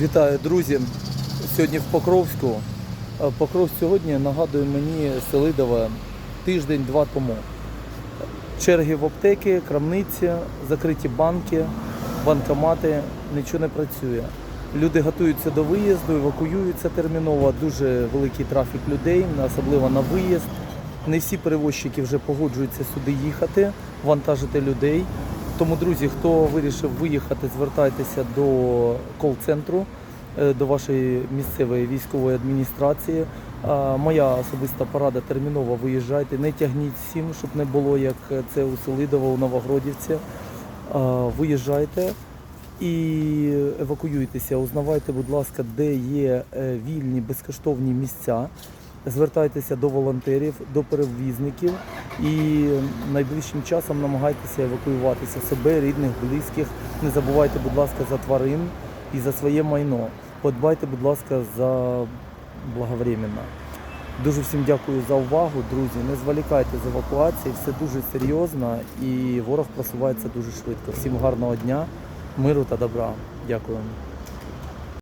Вітаю, друзі! Сьогодні в Покровську. Е, Покров сьогодні нагадує мені Селидове тиждень-два тому. Черги в аптеки, крамниці, закриті банки, банкомати, нічого не працює. Люди готуються до виїзду, евакуюються терміново, дуже великий трафік людей, особливо на виїзд. Не всі перевозчики вже погоджуються сюди їхати, вантажити людей. Тому, друзі, хто вирішив виїхати, звертайтеся до кол-центру, е, до вашої місцевої військової адміністрації. Моя особиста порада терміново виїжджайте, не тягніть всім, щоб не було як це у Селидово, у Новогродівці. Виїжджайте і евакуюйтеся. Узнавайте, будь ласка, де є е, вільні безкоштовні місця. Звертайтеся до волонтерів, до перевізників і найближчим часом намагайтеся евакуюватися себе, рідних, близьких. Не забувайте, будь ласка, за тварин і за своє майно. Подбайте, будь ласка, за благовременно. Дуже всім дякую за увагу, друзі. Не зволікайте з евакуації, все дуже серйозно і ворог просувається дуже швидко. Всім гарного дня, миру та добра. Дякую.